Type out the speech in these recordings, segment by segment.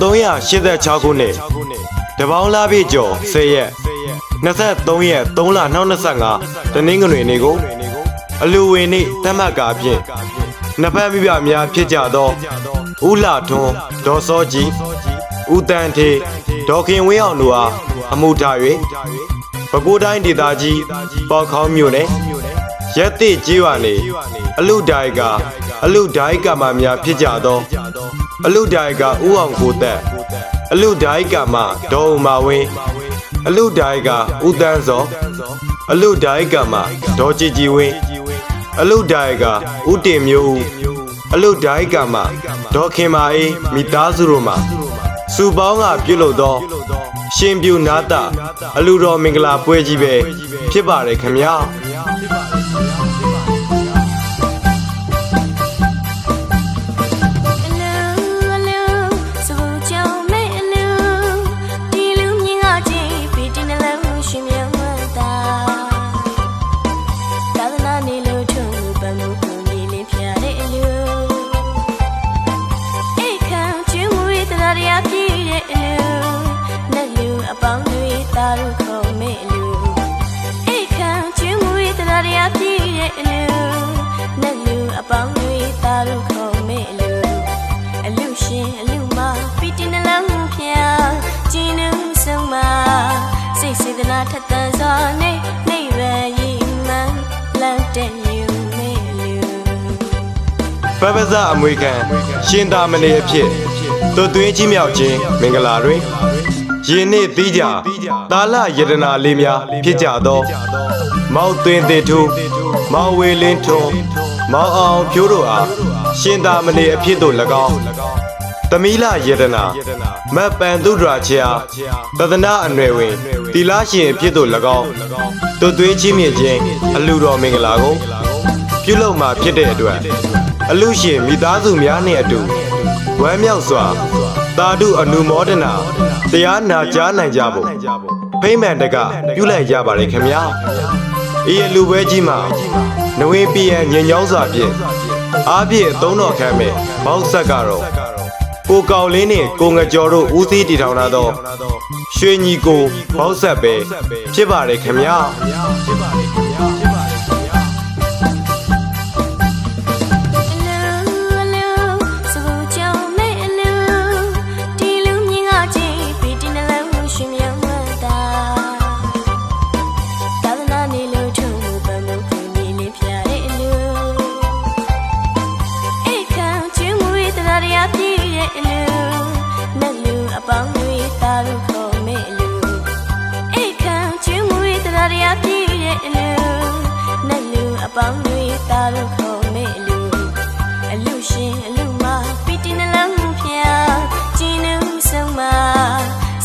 1386ခုနှစ်တပေါင်းလာပြည့်ကျော်10ရက်23ရက်3လ2025တနင်္ဂနွေနေ့ကိုအလူဝင်နေ့တမတ်ကာဖြင့်နှစ်ဖက်မိဖများဖြစ်ကြသောဦးလာထွန်းဒေါ်စောကြီးဦးတန်းထေဒေါ်ခင်ဝင်းအောင်တို့အားအမှုထား၍ပဲခူးတိုင်းဒေသကြီးပေါခေါင်းမြို့နယ်ရက်တိကြီးဝါနေအလူဒိုင်က အလူဒိုင်ကမများဖြစ်ကြသောအလူဒိုင်ကဥအောင်ကိုသက်အလူဒိုင်ကမဒေါ်ဥမာဝင်းအလူဒိုင်ကဥတန်းစောအလူဒိုင်ကမဒေါ်ကြည်ကြည်ဝင်းအလူဒိုင်ကဥတင်မျိုးဦးအလူဒိုင်ကမဒေါ်ခင်မာအေးမိသားစုတို့မှာစုပေါင်းကပြုတ်လို့သောရှင်ပြူနာတာအလူတော်မင်္ဂလာပွဲကြီးပဲဖြစ်ပါတယ်ခင်ဗျာ ပပဇအမွေခံရှင်သာမဏေအဖြစ်သွတ်သွင်းကြီးမြောက်ခြင်းမင်္ဂလာတွင်ယင်းနေ့ပြီးကြတာလယတနာလေးများဖြစ်ကြသော မောက်သွင်းသေးထူမောင်ဝေလင်းထွန်းမောင်အောင်ဖြိုးတို့အားရှင်သာမဏေအဖြစ်သို့၎င်းသမီလယတနာမတ်ပန်သူဒရာချာသဒနာအနွယ်ဝင်တီလာရှင်အဖြစ်သို့၎င်းသွတ်သွင်းကြီးမြင့်ခြင်းအလူတော်မင်္ဂလာကိုပြုလုပ်မှာဖြစ်တဲ့အတွက် အလူရှင်မိသားစုများနှင့်အတူဝမ်းမြောက်စွာတာဓုအနုမောဒနာတရားနာကြားနိုင်ကြဖို့ဖိမ့်မှန်တကပြုလိုက်ကြပါလေခင်ဗျာဤအလူပွဲကြီးမှာနဝေပီယံညင်ညောင်းစွာဖြင့်အားဖြင့်သုံးတော်ခမ်းမဲ့ဘောက်ဆက်ကတော့ကိုကောင်လင်းနဲ့ကိုငကြော်တို့ဦးစီးတည်ထောင်လာသောရွှေညီကိုဘောက်ဆက်ပဲဖြစ်ပါတယ်ခင်ဗျာ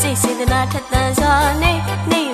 စိတ်စေတနာထက်သန်စွာနေနေ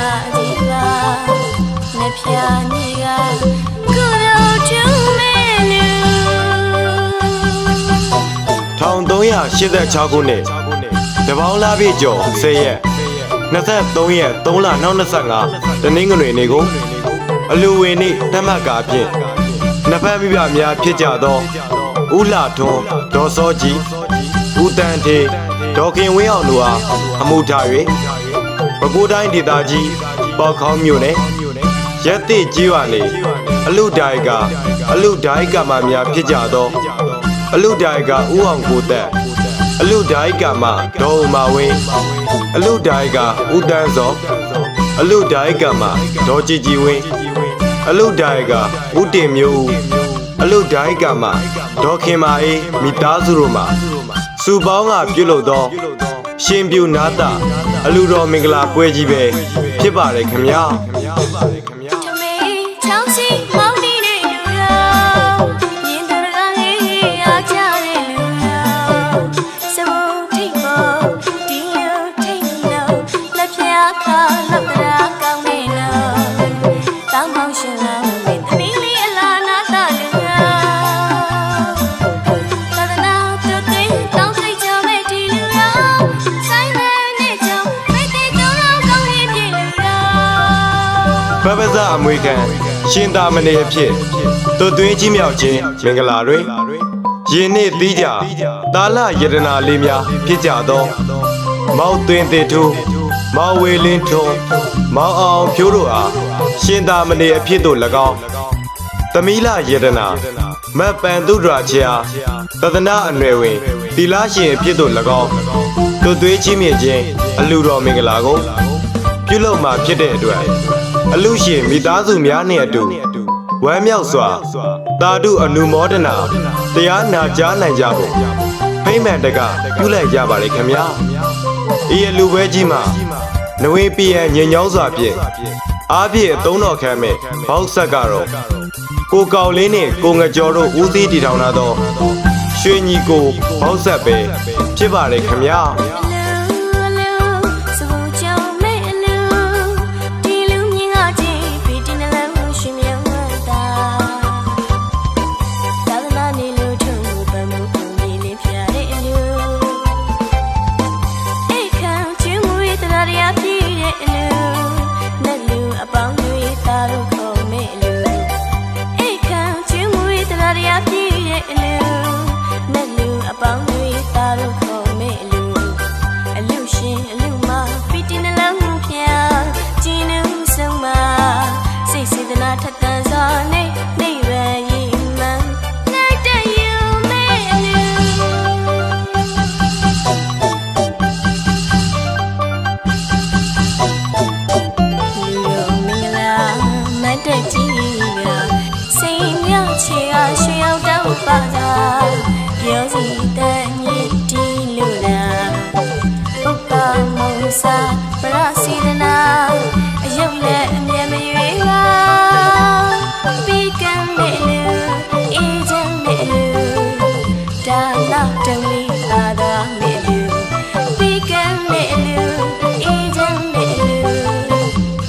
အလူမကြီးပါနှဖျားနေကကုလိုချူမဲလူ1386ခုနှစ်တပေါင်းလာပြည့်ကျော်10ရက်23ရက်3လ2025တနင်္ဂနွေနေ့ကိုအလူဝင်နေ့တမတ်ကာဖြင့်နှစ်ဖက်မိဖများဖြစ်ကြသောဦးလာထွန်းဒေါ်စောကြီးဦးတန်းထေဒေါ်ခင်ဝင်းအောင်တို့အားအမှုထား၍ ပဲခူးတိုင်းဒေသကြီးပေါခေါင်းမြို့နယ်ရက်တိကြီးဝါနေအလူဒိုင်ကအလူဒိုင်ကမများဖြစ်ကြသောအလူဒိုင်ကဥအောင်ကိုသက်အလူဒိုင်ကမဒေါ်ဥမာဝင်းအလူဒိုင်ကဥတန်းစောအလူဒိုင်ကမဒေါ်ကြည်ကြည်ဝင်းအလုဒိုင်ကဥတင်မျိုးဦးအလုဒိုင်ကမှဒေါခင်မာအေးမိသားစုတို့မှာစုပေါင်းကပြုလုပ်သော ရှင်ပြူနာတာ အလူတော်မင်္ဂလာပွဲကြီးပဲဖြစ်ပါတယ်ခင်ဗျာ အမွေခံရှင်သာမဏေအဖြစ်သွတ်သွင်းကြီးမြောက်ခြင်းမင်္ဂလာတွင်ယင်းနေ့သီးကြတာလယတနာလေးများဖြစ်ကြသော မောက်သွင်းတေထူမောင်ဝေလင်းထွန်းမောင်အောင်ဖြိုးတို့အားရှင်သာမဏေအဖြစ်သို့၎င်းသမီလယတနာမတ်ပန်သူဒရာချာသဒနာအနွယ်ဝင်သီလရှင်အဖြစ်သို့၎င်းသွတ်သွေးချင်းမြင့်ခြင်းအလူတော်မင်္ဂလာကိုပြုလုပ်မှာဖြစ်တဲ့အတွက် အလူရှင်မိသားစုများနှင့်အတူဝမ်းမြောက်စွာတာဓုအနုမောဒနာတရားနာကြားနိုင်ကြဖို့ဖိမ့်မှန်တကပြုလိုက်ကြပါလေခင်ဗျာဤအလူပွဲကြီးမှာနဝေပီယံညင်ညောင်းစွာဖြင့်အားဖြင့်အသုံးတော်ခံမဲ့ဘောက်ဆက်ကတော့ကိုကောင်လေးနဲ့ကိုငကြော်တို့ဦးစီးတည်ထောင်လာသောရွှေညီကိုဘောက်ဆက်ပဲဖြစ်ပါလေခင်ဗျာ မုံစာပရစီဒနာအယုတ်နဲ့အမြဲမရွေးပါပြီးကံနဲ့လူအေးချမ်းနဲ့လူဒါနာတုံးလေးပါတော့နဲ့လူပြီးကံနဲ့လူအေးချမ်းနဲ့လူ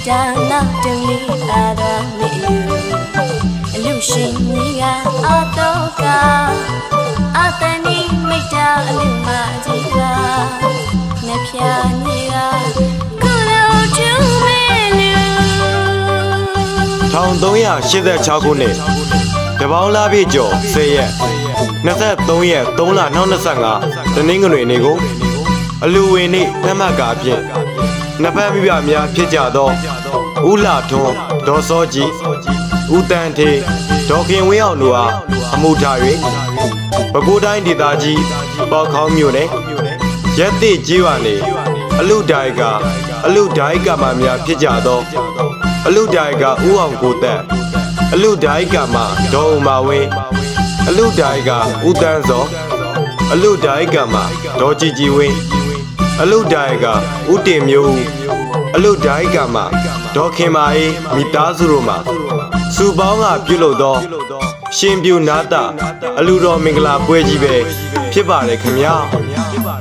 ဒါနာတုံးလေးပါတော့နဲ့လူအလူရှင်ကြီးကအာတော့ကအတန်ဒီမိတ်တာအလူမကြီးက 1386ခုနှစ်တပေါင်းလာပြည့်ကျော်10ရက်23ရက်3လ2025တနင်္ဂနွေနေ့ကိုအလူဝင်နေ့သတ်မှတ်ကားဖြင့်နှစ်ဖက်မိဘများဖြစ်ကြသောဦးလာထွန်းဒေါ်စောကြီးဦးတန်းထေဒေါ်ခင်ဝင်းအောင်တို့အားအမှုထား၍ပဲခူးတိုင်းဒေသကြီးပေါခေါင်းမြို့နယ် ရက်တိကြီးဝါနေအလူဒိုင်ကအလူဒိုင်ကမှများဖြစ်ကြသောအလူဒိုင်ကဦးအောင်ကိုတက်အလူဒိုင်ကမှဒေါ်ဥမာဝင်းအလူဒိုင်ကဦးတန်းစောအလုဒိုင်ကမှာဒေါ်ကြည်ကြည်ဝင်းအလုဒိုင်ကဥတင်မျိုးဦးအလုဒိုင်ကမှာဒေါ်ခင်မာအေးမိသားစုတို့မှာစုပေါင်းကပြုလုပ်သော ရှင်ပြူနာတာအလူတော်မင်္ဂလာပွဲကြီးပဲဖြစ်ပါတယ်ခင်ဗျာတမေ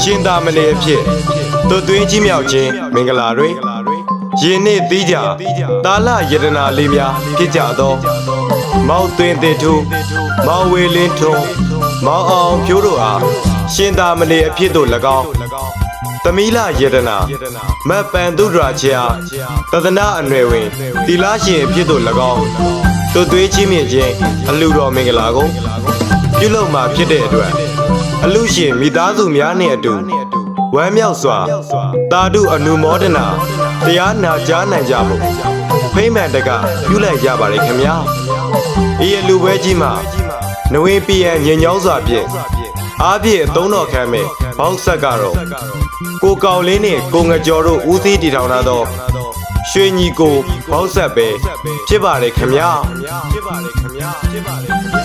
င်းစီမောင်းနေတဲ့လူတော်မြင်သူကလေးအားကြတဲ့လူတော်စဘူထိပ်ပေါ်ဒီလူထိပ်လို့လက်ပြခါလောက်တရာကောင်းနေနော်တောင်းမောင်ရှင်လောင်းနေသမီးလေးအလားနာတာလူတော်တဒနာတူတွင်တောင်းထိတ်ကြမဲ့ဒီလူတော်ဆိုင်တဲ့နေကြောင့်အိတ်တဲ့ကောင်းလောက်ကောင်းရဲ့ဖြစ်လူတော်ဘဘဇအမွေခံရှင်သာမဏေအဖြစ်သွတ်သွင်းကြီးမြောက်ခြင်းမင်္ဂလာတွင်ယင်းနေ့သီးကြတာလယတနာလေးများဖြစ်ကြသော မောက်သွင်းတေထူမောင်ဝေလင်းထွန်းမောင်အောင်ဖြိုးတို့အားရှင်သာမဏေအဖြစ်သို့၎င်းသမီးလာယတနာမတ်ပန်သူဒရာချာတဒနာအနွယ်ဝင်တီလာရှင်အဖြစ်သို့၎င်းတို့သွေးချင်းမြင့်ခြင်းအလူတော်မင်္ဂလာကိုပြုလုပ်မှာဖြစ်တဲ့အတွက် အလူရှင်မိသားစုများနှင့်အတူဝမ်းမြောက်စွာတာဓုအနုမောဒနာတရားနာကြားနိုင်ကြဖို့ဖိမ့်မှန်တကပြုလိုက်ရပါတယ်ခင်ဗျာဤအလူပွဲကြီးမှာနဝင်းပြည်ညင်ညောင်းစွာဖြင့်အားဖြင့်သုံးတော်ခမ်းမဲ့ဘောက်ဆက်ကတော့ကိုကောင်လေးနဲ့ကိုငကြော်တို့ဦးစီးတည်ထောင်လာတော့ရွှေညီကိုဘောက်ဆက်ပဲဖြစ်ပါတယ်ခမညာဖြစ်ပါတယ်ခမညာဖြစ်ပါတယ်ခမညာ